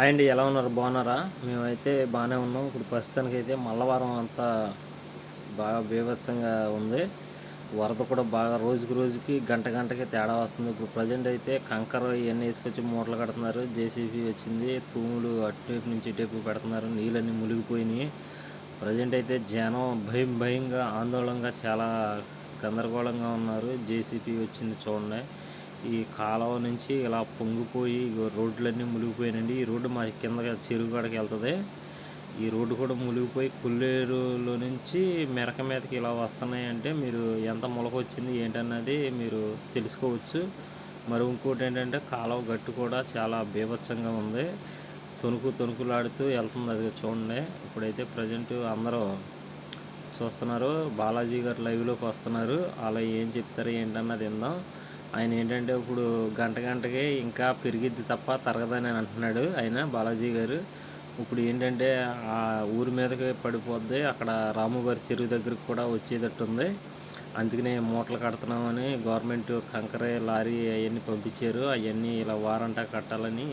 Hi అండి ఎలా ఉన్నారు? బాగున్నారా? మేమైతే బాగానే ఉన్నాం. ఇప్పుడు ప్రస్తుతానికి అయితే మల్లవారం అంతా బాగా బీభత్సంగా ఉంది. వరద కూడా బాగా రోజుకి రోజుకి గంట గంటకి తేడా వస్తుంది. ఇప్పుడు ప్రజెంట్ అయితే కంకర ఇవన్నీ వేసుకొచ్చి మూటలు కడుతున్నారు. జేసీబీ వచ్చింది తూములు అటువైపు నుంచి ఇటువైపు పెడుతున్నారు. నీళ్ళన్నీ మునిగిపోయినాయి. ప్రజెంట్ అయితే జనం భయం భయంగా ఆందోళనగా చాలా గందరగోళంగా ఉన్నారు. జేసీబీ వచ్చింది చూడండి. ఈ కాలువ నుంచి ఇలా పొంగిపోయి రోడ్లన్నీ మునిగిపోయినండి ఈ రోడ్డు మా కింద చెరువు కాడకి వెళ్తుంది. ఈ రోడ్డు కూడా మునిగిపోయి కుల్లేరులో నుంచి మెరక మీదకి ఇలా వస్తున్నాయి అంటే మీరు ఎంత మొలకొచ్చింది ఏంటన్నది మీరు తెలుసుకోవచ్చు. మరి ఇంకోటి ఏంటంటే కాలువ గట్టు కూడా చాలా బీభత్సంగా ఉంది. తొనుకు తొనుకులాడుతూ వెళ్తుంది అది చూడండి. ఇప్పుడైతే ప్రజెంట్ అందరూ చూస్తున్నారు. బాలాజీ గారు లైవ్లోకి వస్తున్నారు. అలా ఏం చెప్తారు ఏంటన్నది విందాం. ఆయన ఏంటంటే ఇప్పుడు గంట గంటకి ఇంకా పెరిగిద్ది తప్ప తరగదని అంటున్నాడు ఆయన బాలాజీ గారు. ఇప్పుడు ఏంటంటే ఆ ఊరి మీదకి పడిపోద్ది అక్కడ రాము గారి చెరువు దగ్గరికి కూడా వచ్చేటట్టుంది అందుకనే మూటలు కడుతున్నామని గవర్నమెంట్ కంకరే లారీ అవన్నీ పంపించారు. అవన్నీ ఇలా వారంటా కట్టాలని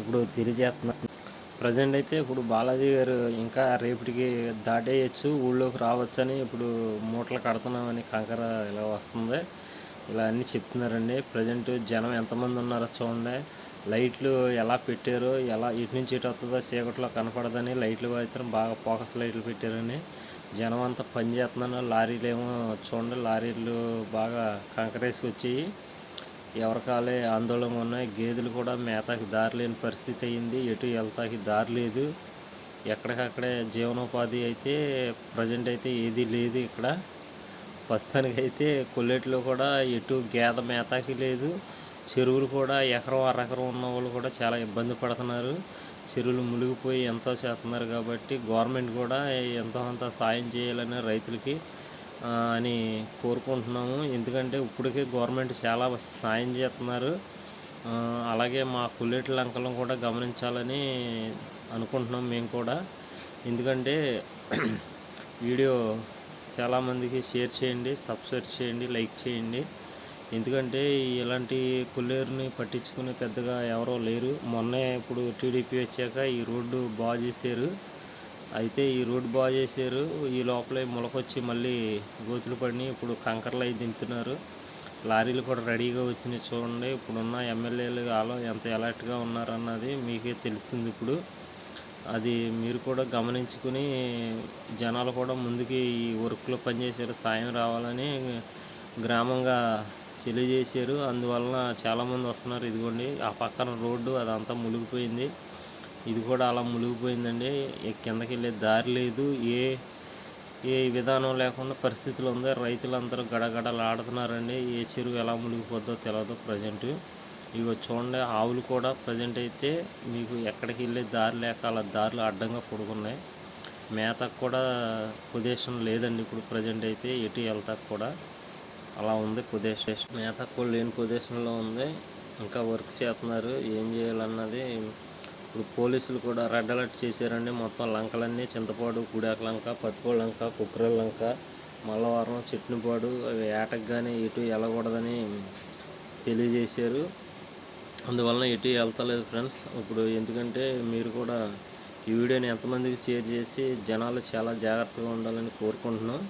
ఇప్పుడు తెలియజేస్తున్నారు. ప్రజెంట్ అయితే ఇప్పుడు బాలాజీ గారు ఇంకా రేపటికి దాటేయచ్చు ఊళ్ళోకి రావచ్చని ఇప్పుడు మూటలు కడుతున్నామని కంకర ఇలా వస్తుంది. ఇలా అన్నీ చెప్తున్నారండి. ప్రజెంట్ జనం ఎంతమంది ఉన్నారో చూడండి. లైట్లు ఎలా పెట్టారో ఎలా ఇటు నుంచి ఇటు వస్తుందో చీకట్లో కనపడదని లైట్లు మాత్రం బాగా ఫోకస్ లైట్లు పెట్టారని. జనం అంతా పని చేస్తున్నాను. లారీలు ఏమో చూడండి లారీలు బాగా కంకరేసి వచ్చాయి. ఎవరికాలే ఆందోళన ఉన్నాయి. గేదెలు కూడా మేతకి దారి లేని పరిస్థితి అయింది. ఎటు వెళ్తాకి దారి లేదు. ఎక్కడికక్కడే జీవనోపాధి అయితే ప్రజెంట్ అయితే ఏది లేదు ఇక్కడ. ప్రస్తుతానికి అయితే కూడా ఎటు గేద మేతాకి లేదు. చెరువులు కూడా ఎకరం అరెకరం ఉన్న వాళ్ళు కూడా చాలా ఇబ్బంది పడుతున్నారు. చెరువులు మునిగిపోయి ఎంతో చేస్తున్నారు కాబట్టి గవర్నమెంట్ కూడా ఎంతో అంత సాయం చేయాలని రైతులకి అని కోరుకుంటున్నాము. ఎందుకంటే ఇప్పటికే గవర్నమెంట్ చాలా సాయం చేస్తున్నారు. అలాగే మా కుల్లెటి లంకలను కూడా గమనించాలని అనుకుంటున్నాం మేము కూడా. ఎందుకంటే వీడియో చాలామందికి షేర్ చేయండి సబ్స్క్రైబ్ చేయండి లైక్ చేయండి. ఎందుకంటే ఇలాంటి కుల్లేరుని పట్టించుకునే పెద్దగా ఎవరో లేరు. మొన్నే ఇప్పుడు టీడీపీ వచ్చాక ఈ రోడ్డు బాగు చేశారు. అయితే ఈ రోడ్డు బాగు చేశారు. ఈ లోపలే మొలకొచ్చి మళ్ళీ గోతులు పడి ఇప్పుడు కంకర్లు అయి దింపుతున్నారు. లారీలు కూడా రెడీగా వచ్చినాయి చూడండి. ఇప్పుడున్న ఎమ్మెల్యేలు వాళ్ళు ఎంత ఎలర్ట్గా ఉన్నారన్నది మీకే తెలుస్తుంది ఇప్పుడు. అది మీరు కూడా గమనించుకుని జనాలు కూడా ముందుకి ఈ వర్క్లో పనిచేసారు సాయం రావాలని గ్రామంగా తెలియజేశారు. అందువలన చాలామంది వస్తున్నారు ఇదిగోండి ఆ పక్కన రోడ్డు అదంతా మునిగిపోయింది. ఇది కూడా అలా మునిగిపోయిందండి. కిందకి వెళ్ళే దారి లేదు. ఏ ఏ విధానం లేకుండా పరిస్థితులు ఉంది. రైతులందరూ గడగడలాడుతున్నారండి. ఏ చెరువు ఎలా మునిగిపోద్దో తెలియదు ప్రజెంట్. ఇగో చూడండి ఆవులు కూడా ప్రజెంట్ అయితే మీకు ఎక్కడికి వెళ్ళే దారి లేక అలా దారులు అడ్డంగా పడుకున్నాయి. మేతకు కూడా ప్రదేశం లేదండి ఇప్పుడు ప్రజెంట్ అయితే ఎటు వెళ్తాకు కూడా అలా ఉంది ప్రదేశం మేతకు కూడా లేని ప్రదేశంలో ఉంది. ఇంకా వర్క్ చేస్తున్నారు. ఏం చేయాలన్నది ఇప్పుడు పోలీసులు కూడా రెడ్ అలర్ట్ చేశారండి. మొత్తం లంకలన్నీ చింతపాడు గుడాక లంక పత్తిపాడు లంక కుక్కరల లంక మల్లవరం చెట్నిపాడు అవి ఏటకు కానీ ఎటు వెళ్ళకూడదని తెలియజేశారు. అందువలన ఎటు వెళ్తలేదు ఫ్రెండ్స్. ఇప్పుడు ఎందుకంటే మీరు కూడా ఈ వీడియోని ఎంతమందికి షేర్ చేసి జనాలు చాలా జాగ్రత్తగా ఉండాలని కోరుకుంటున్నాం.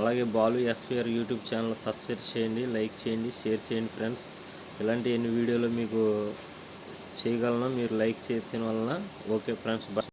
అలాగే Balu SPR YouTube channel subscribe చేయండి లైక్ చేయండి షేర్ చేయండి ఫ్రెండ్స్. ఇలాంటి ఎన్ని వీడియోలు మీకు చేయగలను మీరు లైక్ చేయడం వలన ఓకే ఫ్రెండ్స్